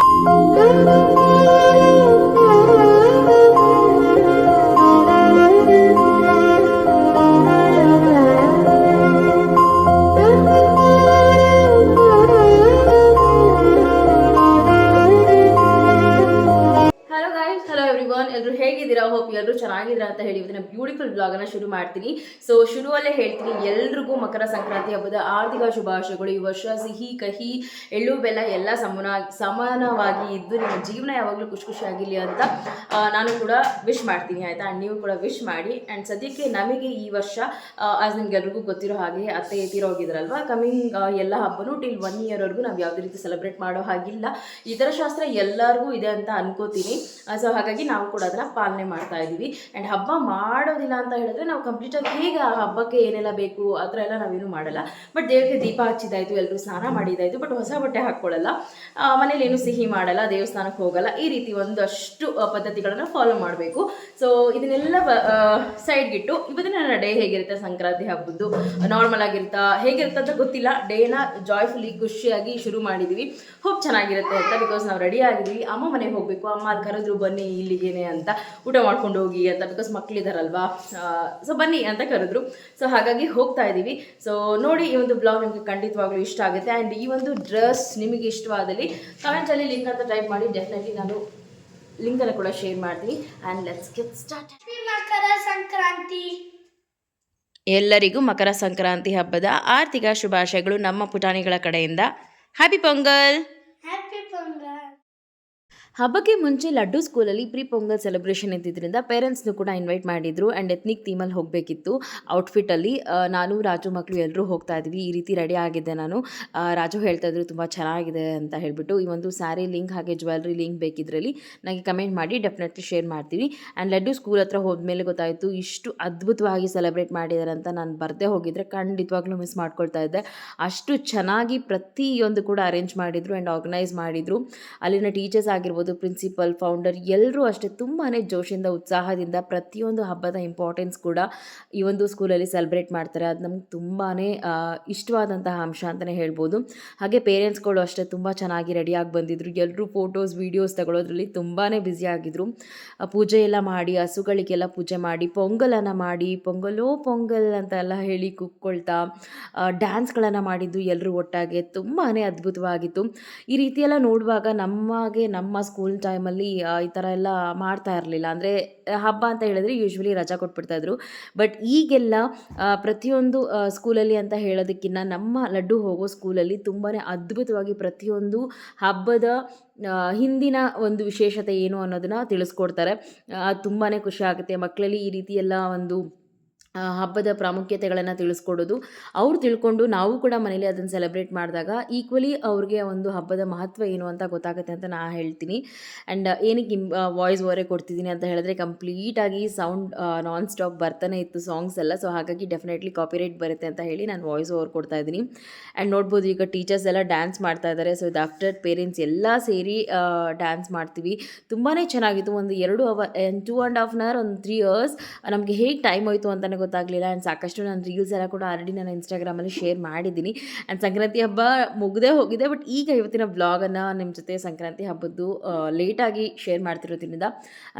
Thank you. Hope ಎಲ್ಲರೂ ಚೆನ್ನಾಗಿದ್ರೆ ಅಂತ ಹೇಳಿ ಇವತ್ತಿನ ಬ್ಯೂಟಿಫುಲ್ ಬ್ಲಾಗನ್ನು ಶುರು ಮಾಡ್ತೀನಿ. ಸೊ ಶುರುವಲ್ಲೇ ಹೇಳ್ತೀನಿ, ಎಲ್ರಿಗೂ ಮಕರ ಸಂಕ್ರಾಂತಿ ಹಬ್ಬದ ಆರ್ಥಿಕ ಶುಭಾಶಯಗಳು. ಈ ವರ್ಷ ಸಿಹಿ, ಕಹಿ, ಎಳ್ಳು, ಬೆಲ್ಲ ಎಲ್ಲ ಸಮನ, ಸಮಾನವಾಗಿ ಇದ್ದು ನಿಮ್ಮ ಜೀವನ ಯಾವಾಗಲೂ ಖುಷಿ ಖುಷಿಯಾಗಿರಲಿ ಅಂತ ನಾನು ಕೂಡ ವಿಶ್ ಮಾಡ್ತೀನಿ, ಆಯಿತಾ? ನೀವು ಕೂಡ ವಿಶ್ ಮಾಡಿ. ಆ್ಯಂಡ್ ಸದ್ಯಕ್ಕೆ ನಮಗೆ ಈ ವರ್ಷ ಆಸ್ ನಿಮ್ಗೆಲ್ರಿಗೂ ಗೊತ್ತಿರೋ ಹಾಗೆ ಅತ್ತೆ ತೀರೋಗಿದ್ರಲ್ವಾ ಕಮಿಂಗ್ ಎಲ್ಲ ಹಬ್ಬನೂ ಟಿಲ್ ಒನ್ ಇಯರ್ವರೆಗೂ ನಾವು ಯಾವುದೇ ರೀತಿ ಸೆಲೆಬ್ರೇಟ್ ಮಾಡೋ ಹಾಗಿಲ್ಲ. ಇತರ ಶಾಸ್ತ್ರ ಎಲ್ಲರಿಗೂ ಇದೆ ಅಂತ ಅನ್ಕೋತೀನಿ. ಸೊ ಹಾಗಾಗಿ ನಾವು ಕೂಡ ಅದನ್ನು ಪಾಲನೆ ಮಾಡ್ತಾ ಇದ್ದೀವಿ. ಆ್ಯಂಡ್ ಹಬ್ಬ ಮಾಡೋದಿಲ್ಲ ಅಂತ ಹೇಳಿದ್ರೆ ನಾವು ಕಂಪ್ಲೀಟಾಗಿ ಹೇಗೆ ಆ ಹಬ್ಬಕ್ಕೆ ಏನೆಲ್ಲ ಬೇಕು, ಆ ಥರ ಎಲ್ಲ ನಾವೇನು ಮಾಡಲ್ಲ. ಬಟ್ ದೇವರಿಗೆ ದೀಪ ಹಚ್ಚಿದಾಯ್ತು ಎಲ್ಲರೂ ಸ್ನಾನ ಮಾಡಿದಾಯ್ತು ಬಟ್ ಹೊಸ ಬಟ್ಟೆ ಹಾಕ್ಕೊಳ್ಳಲ್ಲ ಮನೇಲಿ ಏನು ಸಿಹಿ ಮಾಡಲ್ಲ, ದೇವಸ್ಥಾನಕ್ಕೆ ಹೋಗಲ್ಲ, ಈ ರೀತಿ ಒಂದಷ್ಟು ಪದ್ಧತಿಗಳನ್ನ ಫಾಲೋ ಮಾಡಬೇಕು. ಸೊ ಇದನ್ನೆಲ್ಲ ಸೈಡ್ಗಿಟ್ಟು ಇವತ್ತಿನ ನನ್ನ ಡೇ ಹೇಗಿರುತ್ತೆ ಸಂಕ್ರಾಂತಿ ಹಬ್ಬದ್ದು? ನಾರ್ಮಲ್ ಆಗಿರುತ್ತಾ? ಹೇಗಿರುತ್ತೆ ಅಂತ ಗೊತ್ತಿಲ್ಲ. ಡೇನ ಜಾಯ್ಫುಲಿ ಖುಷಿಯಾಗಿ ಶುರು ಮಾಡಿದ್ದೀವಿ ಹೋಪ್ ಚೆನ್ನಾಗಿರುತ್ತೆ ಅಂತ ಬಿಕಾಸ್ ನಾವು ರೆಡಿ ಆಗಿದ್ದೀವಿ ಅಮ್ಮ ಮನೆಗೆ ಹೋಗಬೇಕು, ಅಮ್ಮ ಕರೆದ್ರು ಬನ್ನಿ, ಇಲ್ಲಿಗೇನೆ ಅಂತ. ಊಟ ಮಾಡ್ಕೊಂಡು ಹೋಗಿ ಅಂತ ಬಿಕಾಸ್ ಮಕ್ಕಳಿದಾರಲ್ವಾ ಸೊ ಬನ್ನಿ ಅಂತ ಕರೆದ್ರು. ಸೊ ಹಾಗಾಗಿ ಹೋಗ್ತಾ ಇದ್ದೀವಿ ಸೊ ನೋಡಿ ಈ ಒಂದು ಬ್ಲಾಗ್ ನಿಮಗೆ ಖಂಡಿತವಾಗ್ಲೂ ಇಷ್ಟ ಆಗುತ್ತೆ. ಆ್ಯಂಡ್ ಈ ಒಂದು ಡ್ರೆಸ್ ನಿಮಗೆ ಇಷ್ಟವಾದಲ್ಲಿ ಕಮೆಂಟಲ್ಲಿ ಲಿಂಕ್ ಅಂತ ಟೈಪ್ ಮಾಡಿ. ಡೆಫಿನೆಟ್ಲಿ ನಾನು ಲಿಂಕನ್ನು ಕೂಡ ಶೇರ್ ಮಾಡ್ತೀನಿ. And let's get start Makar Sankranti. ಎಲ್ಲರಿಗೂ ಮಕರ ಸಂಕ್ರಾಂತಿ ಹಬ್ಬದ ಆರ್ಥಿಕ ಶುಭಾಶಯಗಳು ನಮ್ಮ ಪುಟಾಣಿಗಳ ಕಡೆಯಿಂದ. ಹ್ಯಾಪಿ ಪೊಂಗಲ್ ಹ್ಯಾಪಿ ಪೊಂಗಲ್ ಹಬ್ಬಕ್ಕೆ ಮುಂಚೆ ಲಡ್ಡು ಸ್ಕೂಲಲ್ಲಿ ಪ್ರೀ ಪೊಂಗಲ್ ಸೆಲೆಬ್ರೇಷನ್ ಇದ್ದಿದ್ದರಿಂದ ಪೇರೆಂಟ್ಸ್ನು ಕೂಡ ಇನ್ವೈಟ್ ಮಾಡಿದ್ರು ಆ್ಯಂಡ್ ಎತ್ನಿಕ್ ಥೀಮಲ್ಲಿ ಹೋಗಬೇಕಿತ್ತು. ಔಟ್ಫಿಟ್ಟಲ್ಲಿ ನಾನು, ರಾಜು ಮಕ್ಕಳು ಎಲ್ಲರೂ ಹೋಗ್ತಾ ಇದ್ವಿ. ಈ ರೀತಿ ರೆಡಿ ಆಗಿದ್ದೆ ನಾನು. ರಾಜು ಹೇಳ್ತಾ ಇದ್ರು, ತುಂಬ ಚೆನ್ನಾಗಿದೆ ಅಂತ ಹೇಳಿಬಿಟ್ಟು ಈ ಒಂದು ಸ್ಯಾರಿ ಲಿಂಕ್ ಹಾಗೆ ಜ್ಯುವೆಲ್ರಿ ಲಿಂಕ್ ಬೇಕಿದ್ರಲ್ಲಿ ನನಗೆ ಕಮೆಂಟ್ ಮಾಡಿ ಡೆಫಿನೆಟ್ಲಿ ಶೇರ್ ಮಾಡ್ತೀವಿ ಆ್ಯಂಡ್ ಲಡ್ಡು ಸ್ಕೂಲ್ ಹತ್ರ ಹೋದ್ಮೇಲೆ ಗೊತ್ತಾಯಿತು, ಇಷ್ಟು ಅದ್ಭುತವಾಗಿ ಸೆಲೆಬ್ರೇಟ್ ಮಾಡಿದ್ದಾರೆ ಅಂತ ನಾನು ಬರದೇ ಹೋಗಿದ್ರೆ ಖಂಡಿತವಾಗ್ಲೂ ಮಿಸ್ ಮಾಡ್ಕೊಳ್ತಾ ಇದ್ದೆ. ಅಷ್ಟು ಚೆನ್ನಾಗಿ ಪ್ರತಿಯೊಂದು ಕೂಡ ಅರೇಂಜ್ ಮಾಡಿದರು ಆ್ಯಂಡ್ ಆರ್ಗನೈಸ್ ಮಾಡಿದರು. ಅಲ್ಲಿನ ಟೀಚರ್ಸ್ ಆಗಿರ್ಬೋದು ಪ್ರಿನ್ಸಿಪಲ್ ಫೌಂಡರ್ ಎಲ್ಲರೂ ಅಷ್ಟೇ ತುಂಬಾ ಜೋಶಿಂದ ಉತ್ಸಾಹದಿಂದ ಪ್ರತಿಯೊಂದು ಹಬ್ಬದ ಇಂಪಾರ್ಟೆನ್ಸ್ ಕೂಡ ಈ ಒಂದು ಸ್ಕೂಲಲ್ಲಿ ಸೆಲೆಬ್ರೇಟ್ ಮಾಡ್ತಾರೆ. ಅದು ನಮ್ಗೆ ತುಂಬಾ ಇಷ್ಟವಾದಂತಹ ಅಂಶ ಅಂತಲೇ ಹೇಳ್ಬೋದು. ಹಾಗೆ ಪೇರೆಂಟ್ಸ್ಗಳು ಅಷ್ಟೇ ತುಂಬ ಚೆನ್ನಾಗಿ ರೆಡಿಯಾಗಿ ಬಂದಿದ್ರು. ಎಲ್ಲರೂ ಫೋಟೋಸ್ ವೀಡಿಯೋಸ್ ತಗೊಳ್ಳೋದ್ರಲ್ಲಿ ತುಂಬಾ ಬ್ಯುಸಿ ಆಗಿದ್ರು. ಪೂಜೆ ಎಲ್ಲ ಮಾಡಿ, ಹಸುಗಳಿಗೆಲ್ಲ ಪೂಜೆ ಮಾಡಿ, ಪೊಂಗಲನ್ನು ಮಾಡಿ, ಪೊಂಗಲೋ ಪೊಂಗಲ್ ಅಂತ ಎಲ್ಲ ಹೇಳಿ ಕುಕ್ಕೊಳ್ತಾ ಡ್ಯಾನ್ಸ್ಗಳನ್ನು ಮಾಡಿದ್ದು ಎಲ್ಲರೂ ಒಟ್ಟಾಗೆ ತುಂಬಾ ಅದ್ಭುತವಾಗಿತ್ತು. ಈ ರೀತಿಯೆಲ್ಲ ನೋಡುವಾಗ ನಮಗೆ ನಮ್ಮ ಸ್ಕೂಲ್ ಟೈಮಲ್ಲಿ ಈ ಥರ ಎಲ್ಲ ಮಾಡ್ತಾ ಇರಲಿಲ್ಲ. ಅಂದರೆ, ಹಬ್ಬ ಅಂತ ಹೇಳಿದ್ರೆ ಯೂಶ್ವಲಿ ರಜಾ ಕೊಟ್ಬಿಡ್ತಾಯಿದ್ರು ಬಟ್ ಈಗೆಲ್ಲ ಪ್ರತಿಯೊಂದು ಸ್ಕೂಲಲ್ಲಿ ಅಂತ ಹೇಳೋದಕ್ಕಿಂತ ನಮ್ಮ ಲಡ್ಡು ಹೋಗೋ ಸ್ಕೂಲಲ್ಲಿ ತುಂಬಾ ಅದ್ಭುತವಾಗಿ ಪ್ರತಿಯೊಂದು ಹಬ್ಬದ ಹಿಂದಿನ ಒಂದು ವಿಶೇಷತೆ ಏನು ಅನ್ನೋದನ್ನು ತಿಳಿಸ್ಕೊಡ್ತಾರೆ. ತುಂಬಾ ಖುಷಿ ಆಗುತ್ತೆ. ಮಕ್ಕಳಲ್ಲಿ ಈ ರೀತಿ ಎಲ್ಲ ಒಂದು ಹಬ್ಬದ ಪ್ರಾಮುಖ್ಯತೆಗಳನ್ನು ತಿಳಿಸ್ಕೊಡೋದು. ಅವ್ರು ತಿಳ್ಕೊಂಡು ನಾವು ಕೂಡ ಮನೇಲಿ ಅದನ್ನು ಸೆಲೆಬ್ರೇಟ್ ಮಾಡಿದಾಗ ಈಕ್ವಲಿ ಅವ್ರಿಗೆ ಒಂದು ಹಬ್ಬದ ಮಹತ್ವ ಏನು ಅಂತ ಗೊತ್ತಾಗುತ್ತೆ ಅಂತ ನಾನು ಹೇಳ್ತೀನಿ. ಆ್ಯಂಡ್ ಏನಕ್ಕೆ ವಾಯ್ಸ್ ಓವರೇ ಕೊಡ್ತಿದ್ದೀನಿ ಅಂತ ಹೇಳಿದ್ರೆ ಕಂಪ್ಲೀಟಾಗಿ ಸೌಂಡ್ ನಾನ್ ಸ್ಟಾಪ್ ಬರ್ತಾನೆ ಇತ್ತು ಸಾಂಗ್ಸ್ ಎಲ್ಲ. ಸೊ ಹಾಗಾಗಿ ಡೆಫಿನೆಟ್ಲಿ ಕಾಪಿರೈಟ್ ಬರುತ್ತೆ ಅಂತ ಹೇಳಿ ನಾನು ವಾಯ್ಸ್ ಓವರ್ ಕೊಡ್ತಾ ಇದ್ದೀನಿ. ಆ್ಯಂಡ್ ನೋಡ್ಬೋದು ಈಗ ಟೀಚರ್ಸ್ ಎಲ್ಲ ಡ್ಯಾನ್ಸ್ ಮಾಡ್ತಾ ಇದ್ದಾರೆ ಸೊ ಇದು ಆಫ್ಟರ್ ಪೇರೆಂಟ್ಸ್ ಎಲ್ಲ ಸೇರಿ ಡ್ಯಾನ್ಸ್ ಮಾಡ್ತೀವಿ. ತುಂಬಾ ಚೆನ್ನಾಗಿತ್ತು. ಒಂದು ಎರಡು hour two and half an hour ಒಂದು ತ್ರೀ ಅವರ್ಸ್ ನಮಗೆ ಹೇಗೆ ಟೈಮ್ ಹೋಯಿತು ಅಂತಲೇ ಗೊತ್ತಾಗಲಿಲ್ಲ ಆ್ಯಂಡ್ ಸಾಕಷ್ಟು ನಾನು ರೀಲ್ಸ್ ಎಲ್ಲ ಕೂಡ ಆಲ್ರೆಡಿ ನಾನು ಇನ್ಸ್ಟಾಗ್ರಾಮಲ್ಲಿ ಶೇರ್ ಮಾಡಿದ್ದೀನಿ. ಆ್ಯಂಡ್ ಸಂಕ್ರಾಂತಿ ಹಬ್ಬ ಮುಗದೇ ಹೋಗಿದೆ ಬಟ್ ಈಗ ಇವತ್ತಿನ ಬ್ಲಾಗನ್ನು ನಿಮ್ಮ ಜೊತೆ ಸಂಕ್ರಾಂತಿ ಹಬ್ಬದ್ದು ಲೇಟಾಗಿ share ಮಾಡ್ತಿರೋದ್ರಿಂದ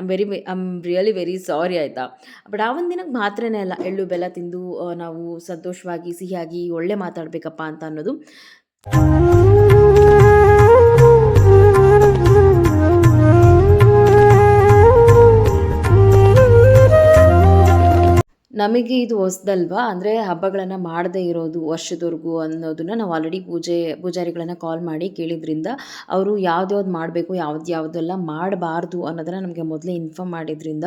I very I am really very sorry ಆಯಿತಾ. ಬಟ್ ಆ ಒಂದು ದಿನಕ್ಕೆ ಮಾತ್ರನೇ ಅಲ್ಲ, ಎಳ್ಳು, ಬೆಲ್ಲ ತಿಂದು ನಾವು ಸಂತೋಷವಾಗಿ, ಸಿಹಿಯಾಗಿ, ಒಳ್ಳೆ ಮಾತಾಡಬೇಕಪ್ಪ ಅಂತ ಅನ್ನೋದು. ನಮಗೆ ಇದು ಹೊಸ್ದಲ್ವಾ? ಅಂದರೆ ಹಬ್ಬಗಳನ್ನು ಮಾಡದೇ ಇರೋದು ವರ್ಷದವರೆಗೂ ಅನ್ನೋದನ್ನು ನಾವು ಆಲ್ರೆಡಿ ಪೂಜೆ, ಪೂಜಾರಿಗಳನ್ನು ಕಾಲ್ ಮಾಡಿ ಕೇಳಿದ್ರಿಂದ ಅವರು ಯಾವ್ದ್ಯಾವ್ದು ಮಾಡಬೇಕು, ಯಾವ್ದು ಯಾವುದೆಲ್ಲ ಮಾಡಬಾರ್ದು ಅನ್ನೋದನ್ನು ನಮಗೆ ಮೊದಲೇ ಇನ್ಫಾರ್ಮ್ ಮಾಡಿದ್ರಿಂದ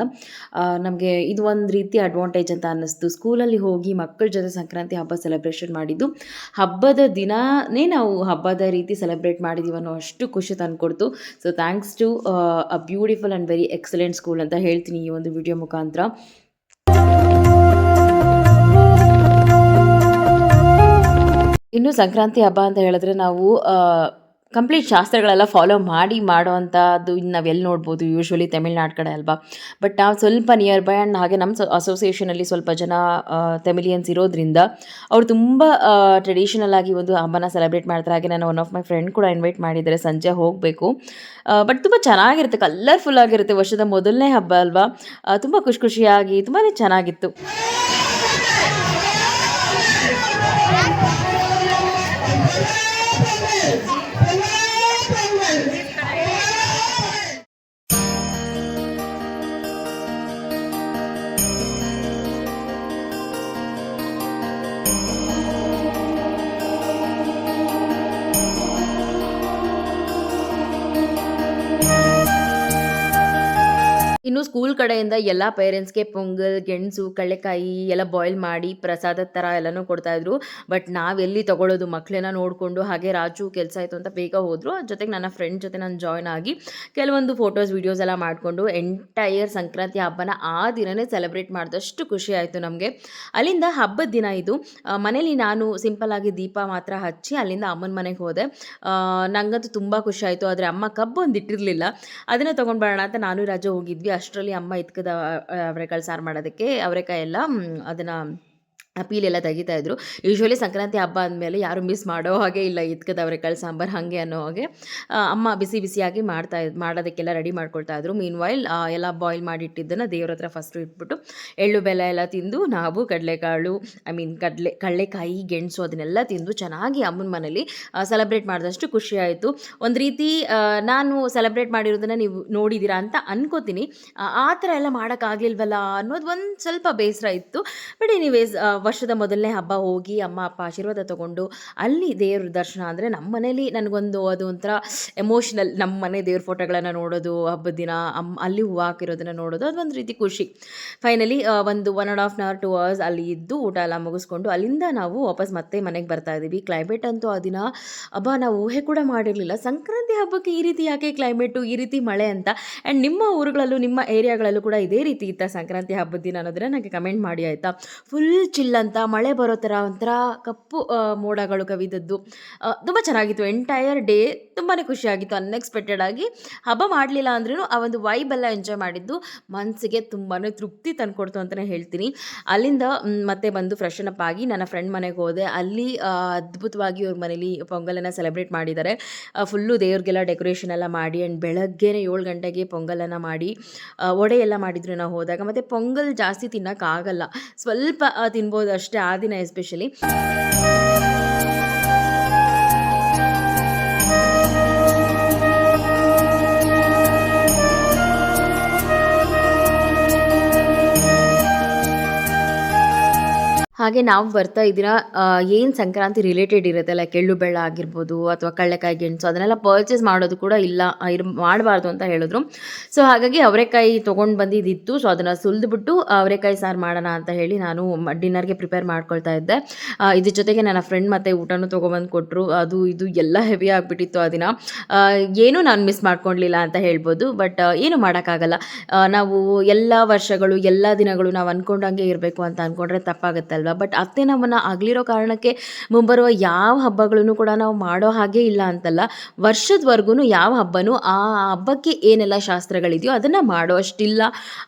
ನಮಗೆ ಇದು ಒಂದು ರೀತಿ ಅಡ್ವಾಂಟೇಜ್ ಅಂತ ಅನ್ನಿಸ್ತು. ಸ್ಕೂಲಲ್ಲಿ ಹೋಗಿ ಮಕ್ಕಳ ಜೊತೆ ಸಂಕ್ರಾಂತಿ ಹಬ್ಬ ಸೆಲೆಬ್ರೇಷನ್ ಮಾಡಿದ್ದು, ಹಬ್ಬದ ದಿನನೇ ನಾವು ಹಬ್ಬದ ರೀತಿ ಸೆಲೆಬ್ರೇಟ್ ಮಾಡಿದ್ದೀವಿ ಅನ್ನೋ ಅಷ್ಟು ಖುಷಿ ತಂದುಕೊಡ್ತು. So thanks to a beautiful and very excellent school ಅಂತ ಹೇಳ್ತೀನಿ ಈ ಒಂದು ವಿಡಿಯೋ ಮುಖಾಂತರ. ಇನ್ನು ಸಂಕ್ರಾಂತಿ ಹಬ್ಬ ಅಂತ ಹೇಳಿದ್ರೆ ನಾವು ಕಂಪ್ಲೀಟ್ ಶಾಸ್ತ್ರಗಳೆಲ್ಲ ಫಾಲೋ ಮಾಡಿ ಮಾಡೋ ಅಂಥದ್ದು ಇನ್ನು ನಾವು ಎಲ್ಲಿ ನೋಡ್ಬೋದು ಯೂಶ್ವಲಿ ತಮಿಳ್ನಾಡು ಕಡೆ ಅಲ್ವಾ? ಬಟ್ ನಾವು ಸ್ವಲ್ಪ ನಿಯರ್ ಬೈ ಆ್ಯಂಡ್ ಹಾಗೆ ನಮ್ಮ ಅಸೋಸಿಯೇಷನಲ್ಲಿ ಸ್ವಲ್ಪ ಜನ ತೆಮಿಲಿಯನ್ಸ್ ಇರೋದ್ರಿಂದ ಅವ್ರು ತುಂಬ ಟ್ರೆಡಿಷನಲ್ ಆಗಿ ಒಂದು ಹಬ್ಬನ ಸೆಲೆಬ್ರೇಟ್ ಮಾಡ್ತಾರೆ. ಹಾಗೆ ನಾನು ಒನ್ ಆಫ್ ಮೈ ಫ್ರೆಂಡ್ ಕೂಡ ಇನ್ವೈಟ್ ಮಾಡಿದ್ದಾರೆ, ಸಂಜೆ ಹೋಗಬೇಕು. ಬಟ್ ತುಂಬ ಚೆನ್ನಾಗಿರುತ್ತೆ ಕಲರ್ಫುಲ್ ಆಗಿರುತ್ತೆ ವರ್ಷದ ಮೊದಲನೇ ಹಬ್ಬ ಅಲ್ವಾ? ತುಂಬ ಖುಷಿ ಖುಷಿಯಾಗಿ ತುಂಬಾ ಚೆನ್ನಾಗಿತ್ತು. ಇನ್ನು ಸ್ಕೂಲ್ ಕಡೆಯಿಂದ ಎಲ್ಲ ಪೇರೆಂಟ್ಸ್ಗೆ ಪೊಂಗಲ್, ಗೆಣಸು, ಕಡಲೆಕಾಯಿ ಎಲ್ಲ ಬಾಯ್ಲ್ ಮಾಡಿ ಪ್ರಸಾದದ ಥರ ಎಲ್ಲನೂ ಕೊಡ್ತಾಯಿದ್ರು ಬಟ್ ನಾವೆಲ್ಲಿ ತಗೊಳ್ಳೋದು ಮಕ್ಕಳನ್ನ ನೋಡಿಕೊಂಡು ಹಾಗೆ ರಾಜು ಕೆಲಸ ಆಯಿತು ಅಂತ ಬೇಗ ಹೋದರು. ಜೊತೆಗೆ ನನ್ನ ಫ್ರೆಂಡ್ ಜೊತೆ ನಾನು ಜಾಯ್ನ್ ಆಗಿ ಕೆಲವೊಂದು ಫೋಟೋಸ್ ವೀಡಿಯೋಸ್ ಎಲ್ಲ ಮಾಡಿಕೊಂಡು ಎಂಟೈರ್ ಸಂಕ್ರಾಂತಿ ಹಬ್ಬನ ಆ ದಿನನೇ ಸೆಲೆಬ್ರೇಟ್ ಮಾಡಿದಷ್ಟು ಖುಷಿ ಆಯಿತು ನಮಗೆ. ಅಲ್ಲಿಂದ ಹಬ್ಬದ ದಿನ ಇದು. ಮನೇಲಿ ನಾನು ಸಿಂಪಲ್ ಆಗಿ ದೀಪ ಮಾತ್ರ ಹಚ್ಚಿ ಅಲ್ಲಿಂದ ಅಮ್ಮನ ಮನೆಗೆ ಹೋದೆ. ನಂಗಂತೂ ತುಂಬ ಖುಷಿ ಆಯಿತು. ಆದರೆ ಅಮ್ಮ ಕಬ್ಬು ಒಂದು ಇಟ್ಟಿರಲಿಲ್ಲ. ಅದನ್ನು ತೊಗೊಂಡು ಬರೋಣ ಅಂತ ನಾನು, ರಜೆ ಹೋಗಿದ್ವಿ. ಅಷ್ಟರಲ್ಲಿ ಅಮ್ಮ ಇತ್ಕದ ಅವರೆಕಾಳು ಸಾರು ಮಾಡೋದಕ್ಕೆ ಅವರೆಕಾಯಿ ಎಲ್ಲ ಅದನ್ನು ಪೀಲೆಲ್ಲ ತೆಗಿತಾ ಇದ್ರು. ಯೂಶ್ವಲಿ ಸಂಕ್ರಾಂತಿ ಹಬ್ಬ ಅಂದಮೇಲೆ ಯಾರು ಮಿಸ್ ಮಾಡೋ ಹಾಗೆ ಇಲ್ಲ ಇದ್ಕದ ಅವರೆಕಾಳು ಸಾಂಬಾರು ಹಾಗೆ ಅನ್ನೋ ಹಾಗೆ ಅಮ್ಮ ಬಿಸಿ ಬಿಸಿಯಾಗಿ ಮಾಡ್ತಾ ಮಾಡೋದಕ್ಕೆಲ್ಲ ರೆಡಿ ಮಾಡ್ಕೊಳ್ತಾ ಇದ್ರು. ಮೀನ್ ವೈಲ್ ಎಲ್ಲ ಬಾಯ್ಲ್ ಮಾಡಿಟ್ಟಿದ್ದನ್ನು ದೇವ್ರ ಹತ್ರ ಫಸ್ಟು ಇಟ್ಬಿಟ್ಟು ಎಳ್ಳು, ಬೆಲ್ಲ ಎಲ್ಲ ತಿಂದು ನಾವು ಕಡಲೆಕಾಳು ಐ ಮೀನ್ ಕಡಲೆ, ಕಡಲೆಕಾಯಿ, ಗೆಣಸು ಅದನ್ನೆಲ್ಲ ತಿಂದು ಚೆನ್ನಾಗಿ ಅಮ್ಮನ ಮನೇಲಿ ಸೆಲೆಬ್ರೇಟ್ ಮಾಡಿದಷ್ಟು ಖುಷಿಯಾಯಿತು ಒಂದು ರೀತಿ ನಾನು ಸೆಲೆಬ್ರೇಟ್ ಮಾಡಿರೋದನ್ನು ನೀವು ನೋಡಿದ್ದೀರಾ ಅಂತ ಅನ್ಕೋತೀನಿ. ಆ ಥರ ಎಲ್ಲ ಮಾಡೋಕ್ಕಾಗಲಿಲ್ವಲ್ಲ ಅನ್ನೋದು ಒಂದು ಸ್ವಲ್ಪ ಬೇಸರ ಇತ್ತು. ಬಟ್ ಎನಿವೇಸ್ ವರ್ಷದ ಮೊದಲನೇ ಹಬ್ಬ ಹೋಗಿ ಅಮ್ಮ, ಅಪ್ಪ ಆಶೀರ್ವಾದ ತಗೊಂಡು ಅಲ್ಲಿ ದೇವ್ರ ದರ್ಶನ ಅಂದರೆ ನಮ್ಮ ಮನೇಲಿ ನನಗೊಂದು ಅದು ಒಂಥರ ಎಮೋಷ್ನಲ್ ನಮ್ಮ ಮನೆ ದೇವ್ರ ಫೋಟೋಗಳನ್ನು ನೋಡೋದು, ಹಬ್ಬದ ದಿನ ಅಮ್ಮ ಅಲ್ಲಿ ಹೂವು ಹಾಕಿರೋದನ್ನು ನೋಡೋದು ಅದೊಂದು ರೀತಿ ಖುಷಿ. ಫೈನಲಿ ಒಂದು one and half hour two hours ಅಲ್ಲಿ ಇದ್ದು ಊಟ ಎಲ್ಲ ಮುಗಿಸ್ಕೊಂಡು ಅಲ್ಲಿಂದ ನಾವು ವಾಪಸ್ ಮತ್ತೆ ಮನೆಗೆ ಬರ್ತಾ ಇದ್ದೀವಿ. ಕ್ಲೈಮೇಟ್ ಅಂತೂ ಆ ದಿನ ಹಬ್ಬ ನಾವು ಊಹೆ ಕೂಡ ಮಾಡಿರಲಿಲ್ಲ. ಸಂಕ್ರಾಂತಿ ಹಬ್ಬಕ್ಕೆ ಈ ರೀತಿ ಯಾಕೆ ಕ್ಲೈಮೇಟು ಈ ರೀತಿ ಮಳೆ ಅಂತ. ಆ್ಯಂಡ್ ನಿಮ್ಮ ಊರುಗಳಲ್ಲೂ, ನಿಮ್ಮ ಏರಿಯಾಗಳಲ್ಲೂ ಕೂಡ ಇದೇ ರೀತಿ ಇತ್ತ ಸಂಕ್ರಾಂತಿ ಹಬ್ಬದ ದಿನ ಅನ್ನೋದನ್ನ ನನಗೆ ಕಮೆಂಟ್ ಮಾಡಿ ಆಯಿತಾ? ಫುಲ್ ಚಿಲ್ ಅಂತ ಮಳೆ ಬರೋ ಥರ ಒಂಥರ ಕಪ್ಪು ಮೋಡಗಳು ಕವಿದದ್ದು. ತುಂಬ ಚೆನ್ನಾಗಿತ್ತು. ಎಂಟೈರ್ ಡೇ ತುಂಬಾ ಖುಷಿಯಾಗಿತ್ತು. ಅನ್ಎಕ್ಸ್ಪೆಕ್ಟೆಡ್ ಆಗಿ ಹಬ್ಬ ಮಾಡಲಿಲ್ಲ ಅಂದ್ರೂ ಆ ಒಂದು ವೈಬ್ ಎಲ್ಲ ಎಂಜಾಯ್ ಮಾಡಿದ್ದು. ಮನಸ್ಸಿಗೆ ತುಂಬಾ ತೃಪ್ತಿ ತಂದುಕೊಡ್ತು ಅಂತಲೇ ಹೇಳ್ತೀನಿ. ಅಲ್ಲಿಂದ ಮತ್ತೆ ಬಂದು ಫ್ರೆಶನ್ ಅಪ್ ಆಗಿ ನನ್ನ ಫ್ರೆಂಡ್ ಮನೆಗೆ ಹೋದೆ. ಅಲ್ಲಿ ಅದ್ಭುತವಾಗಿ ಅವ್ರ ಮನೇಲಿ ಪೊಂಗಲನ್ನು ಸೆಲೆಬ್ರೇಟ್ ಮಾಡಿದ್ದಾರೆ ಫುಲ್ಲು ದೇವ್ರಿಗೆಲ್ಲ ಡೆಕೋರೇಷನ್ ಎಲ್ಲ ಮಾಡಿ ಆ್ಯಂಡ್ ಬೆಳಗ್ಗೆನೇ ಏಳು ಗಂಟೆಗೆ ಪೊಂಗಲನ್ನು ಮಾಡಿ ವಡೆ ಎಲ್ಲ ಮಾಡಿದ್ರು ನಾವು ಹೋದಾಗ. ಮತ್ತು ಪೊಂಗಲ್ ಜಾಸ್ತಿ ತಿನ್ನೋಕ್ಕಾಗಲ್ಲ ಸ್ವಲ್ಪ ಆ, ತಿನ್ಬೋದು ಅಷ್ಟೇ ಆ ದಿನ ಎಸ್ಪೆಷಲಿ ಹಾಗೆ ನಾವು ಬರ್ತಾ ಇದ್ದೀರಾ ಏನು ಸಂಕ್ರಾಂತಿ ರಿಲೇಟೆಡ್ ಇರುತ್ತೆ? ಲೈಕ್ ಎಳ್ಳು ಬೆಳ್ಳ ಆಗಿರ್ಬೋದು ಅಥವಾ ಕಳ್ಳೆಕಾಯಿ, ಗೆಣಸು ಅದನ್ನೆಲ್ಲ ಪರ್ಚೇಸ್ ಮಾಡೋದು ಕೂಡ ಇಲ್ಲ ಇರ್, ಮಾಡಬಾರ್ದು ಅಂತ ಹೇಳಿದ್ರು. ಸೊ ಹಾಗಾಗಿ ಅವರೆಕಾಯಿ ತೊಗೊಂಡು ಬಂದಿದ್ದಿತ್ತು. ಸೊ ಅದನ್ನು ಸುಲಿದ್ಬಿಟ್ಟು ಅವರೆಕಾಯಿ ಸಾರು ಮಾಡೋಣ ಅಂತ ಹೇಳಿ ನಾನು ಡಿನ್ನರ್ಗೆ ಪ್ರಿಪೇರ್ ಮಾಡ್ಕೊಳ್ತಾ ಇದ್ದೆ. ಇದ್ರ ಜೊತೆಗೆ ನನ್ನ ಫ್ರೆಂಡ್ ಮತ್ತೆ ಊಟನೂ ತೊಗೊಬಂದು ಕೊಟ್ಟರು ಅದು, ಇದು ಎಲ್ಲ ಹೆವಿ ಆಗಿಬಿಟ್ಟಿತ್ತು ಆ ದಿನ. ಏನೂ ನಾನು ಮಿಸ್ ಮಾಡ್ಕೊಳ್ಲಿಲ್ಲ ಅಂತ ಹೇಳ್ಬೋದು. ಬಟ್ ಏನು ಮಾಡೋಕ್ಕಾಗಲ್ಲ. ನಾವು ಎಲ್ಲ ವರ್ಷಗಳು, ಎಲ್ಲ ದಿನಗಳು ನಾವು ಅಂದ್ಕೊಂಡಂಗೆ ಇರಬೇಕು ಅಂತ ಅಂದ್ಕೊಂಡ್ರೆ ತಪ್ಪಾಗುತ್ತಲ್ವ? ಬಟ್ ಅತ್ತೆ ನಮ್ಮನ್ನು ಆಗಲಿರೋ ಕಾರಣಕ್ಕೆ ಮುಂಬರುವ ಯಾವ ಹಬ್ಬಗಳನ್ನು ಕೂಡ ನಾವು ಮಾಡೋ ಹಾಗೆ ಇಲ್ಲ ಅಂತಲ್ಲ. ವರ್ಷದವರೆಗೂ ಯಾವ ಹಬ್ಬನೂ ಆ ಹಬ್ಬಕ್ಕೆ ಏನೆಲ್ಲ ಶಾಸ್ತ್ರಗಳಿದೆಯೋ ಅದನ್ನು ಮಾಡೋ ಅಷ್ಟಿಲ್ಲ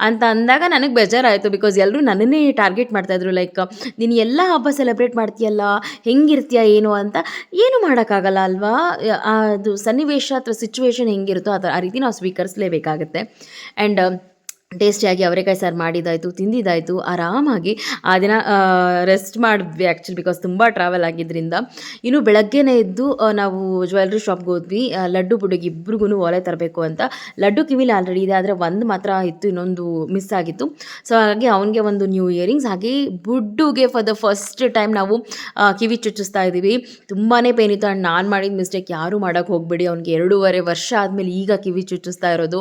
ಅಂತ ಅಂದಾಗ ನನಗೆ ಬೇಜಾರಾಯಿತು ಬಿಕಾಸ್ ಎಲ್ಲರೂ ನನ್ನನ್ನೇ ಟಾರ್ಗೆಟ್ ಮಾಡ್ತಾಯಿದ್ರು ಲೈಕ್ ನೀನು ಎಲ್ಲ ಹಬ್ಬ ಸೆಲೆಬ್ರೇಟ್ ಮಾಡ್ತೀಯಲ್ಲ, ಹೆಂಗಿರ್ತೀಯ ಏನು ಅಂತ ಏನು ಮಾಡೋಕ್ಕಾಗಲ್ಲ ಅಲ್ವಾ? ಅದು ಸನ್ನಿವೇಶ ಅಥವಾ ಸಿಚುವೇಶನ್ ಹೆಂಗಿರುತ್ತೋ ಅದು ಆ ರೀತಿ ನಾವು ಸ್ವೀಕರಿಸಲೇಬೇಕಾಗತ್ತೆ. ಆ್ಯಂಡ್ ಟೇಸ್ಟಿಯಾಗಿ ಅವರೆಕಾಯಿ ಸಾರು ಮಾಡಿದಾಯಿತು ತಿಂದಿದ್ದಾಯಿತು, ಆರಾಮಾಗಿ ಆ ದಿನ ರೆಸ್ಟ್ ಮಾಡಿದ್ವಿ ಆ್ಯಕ್ಚುಲಿ ಬಿಕಾಸ್ ತುಂಬ ಟ್ರಾವೆಲ್ ಆಗಿದ್ದರಿಂದ ಇನ್ನು ಬೆಳಗ್ಗೆನೇ ಎದ್ದು ನಾವು ಜ್ಯುವೆಲ್ರಿ ಶಾಪ್ಗೆ ಹೋದ್ವಿ. ಲಡ್ಡು ಬುಡುಗಿ ಇಬ್ರಿಗೂ ಒಲೆ ತರಬೇಕು ಅಂತ. ಲಡ್ಡು ಕಿವಿಲಿ ಆಲ್ರೆಡಿ ಇದೆ, ಆದರೆ ಒಂದು ಮಾತ್ರ ಇತ್ತು, ಇನ್ನೊಂದು ಮಿಸ್ ಆಗಿತ್ತು. ಸೊ ಹಾಗಾಗಿ ಅವನಿಗೆ ಒಂದು ನ್ಯೂ ಇಯರಿಂಗ್ಸ್ ಹಾಗೆ ಬುಡ್ಡುಗೆ ಫಾರ್ ದ ಫಸ್ಟ್ ಟೈಮ್ ನಾವು ಕಿವಿ ಚುಚ್ಚಿಸ್ತಾ ಇದ್ದೀವಿ. ತುಂಬಾ ಪೇನ್ ಇತ್ತು. ಆ್ಯಂಡ್ ನಾನು ಮಾಡಿದ ಮಿಸ್ಟೇಕ್ ಯಾರೂ ಮಾಡೋಕ್ಕೆ ಹೋಗಬೇಡಿ. ಅವ್ನಿಗೆ ಎರಡೂವರೆ ವರ್ಷ ಆದಮೇಲೆ ಈಗ ಕಿವಿ ಚುಚ್ಚಿಸ್ತಾ ಇರೋದು.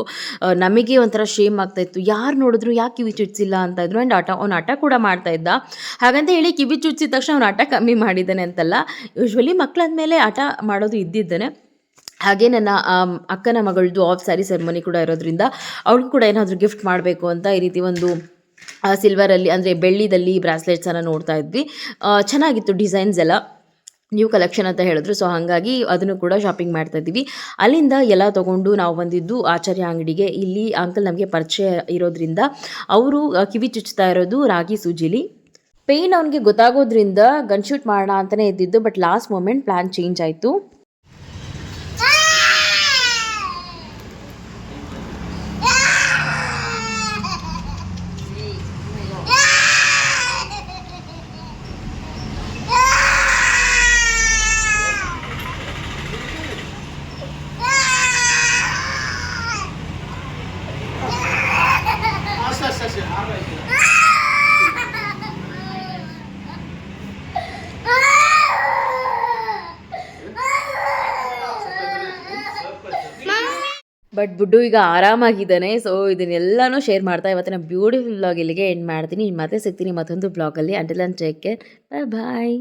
ನಮಗೆ ಒಂಥರ ಶೇಮ್ ಆಗ್ತಾ ಇತ್ತು. ಯಾರು ನೋಡಿದ್ರು ಯಾಕೆ ಕಿವಿ ಚುಚ್ಚಿಲ್ಲ ಅಂತ ಇದ್ರು? ಆ್ಯಂಡ್ ಆಟ ಅವ್ನು ಆಟ ಕೂಡ ಮಾಡ್ತಾ ಇದ್ದ. ಹಾಗಂತ ಹೇಳಿ ಕಿವಿ ಚುಚ್ಚಿದ ತಕ್ಷಣ ಅವ್ನು ಆಟ ಕಮ್ಮಿ ಮಾಡಿದ್ದಾನೆ ಅಂತಲ್ಲ. ಯೂಶ್ವಲಿ ಮಕ್ಕಳಾದ್ಮೇಲೆ ಆಟ ಮಾಡೋದು ಇದ್ದಿದ್ದಾನೆ. ಹಾಗೆ ನನ್ನ ಅಕ್ಕನ ಮಗಳದು ಆಫ್ ಸ್ಯಾರಿ ಸೆರೆಮನಿ ಕೂಡ ಇರೋದ್ರಿಂದ ಅವ್ಳಿಗೂ ಕೂಡ ಏನಾದರೂ ಗಿಫ್ಟ್ ಮಾಡಬೇಕು ಅಂತ ಈ ರೀತಿ ಒಂದು ಸಿಲ್ವರಲ್ಲಿ ಅಂದರೆ ಬೆಳ್ಳಿದಲ್ಲಿ ಬ್ರಾಸ್ಲೆಟ್ಸನ್ನು ನೋಡ್ತಾ ಇದ್ವಿ. ಚೆನ್ನಾಗಿತ್ತು ಡಿಸೈನ್ಸ್ ಎಲ್ಲ. ನ್ಯೂ ಕಲೆಕ್ಷನ್ ಅಂತ ಹೇಳಿದ್ರು. ಸೊ ಹಾಗಾಗಿ ಅದನ್ನು ಕೂಡ ಶಾಪಿಂಗ್ ಮಾಡ್ತಾ ಇದ್ದೀವಿ. ಅಲ್ಲಿಂದ ಎಲ್ಲ ತೊಗೊಂಡು ನಾವು ಬಂದಿದ್ದು ಆಚಾರ್ಯ ಅಂಗಡಿಗೆ. ಇಲ್ಲಿ ಅಂಕಲ್ ನಮಗೆ ಪರಿಚಯ ಇರೋದ್ರಿಂದ ಅವರು ಕಿವಿ ಚುಚ್ತಾ ಇರೋದು ರಾಗಿ ಸೂಜಿಲಿ. ಪೇಯ್ನ್ ಅವನಿಗೆ ಗೊತ್ತಾಗೋದ್ರಿಂದ ಗನ್ ಶೂಟ್ ಮಾಡೋಣ ಅಂತಲೇ ಇದ್ದಿದ್ದು but last moment plan change ಆಯಿತು. ಬಟ್ ಬುಡ್ಡು ಈಗ ಆರಾಮಾಗಿದ್ದಾನೆ ಸೊ ಇದನ್ನೆಲ್ಲನೂ ಶೇರ್ ಮಾಡ್ತಾ ಇವತ್ತಿನ ಬ್ಯೂಟಿಫುಲ್ ಬ್ಲಾಗ್ ಇಲ್ಲಿಗೆ ಎಂಡ್ ಮಾಡ್ತೀನಿ. ಮತ್ತೆ ಸಿಗ್ತೀನಿ ಮತ್ತೊಂದು ಬ್ಲಾಗಲ್ಲಿ until and take care bye bye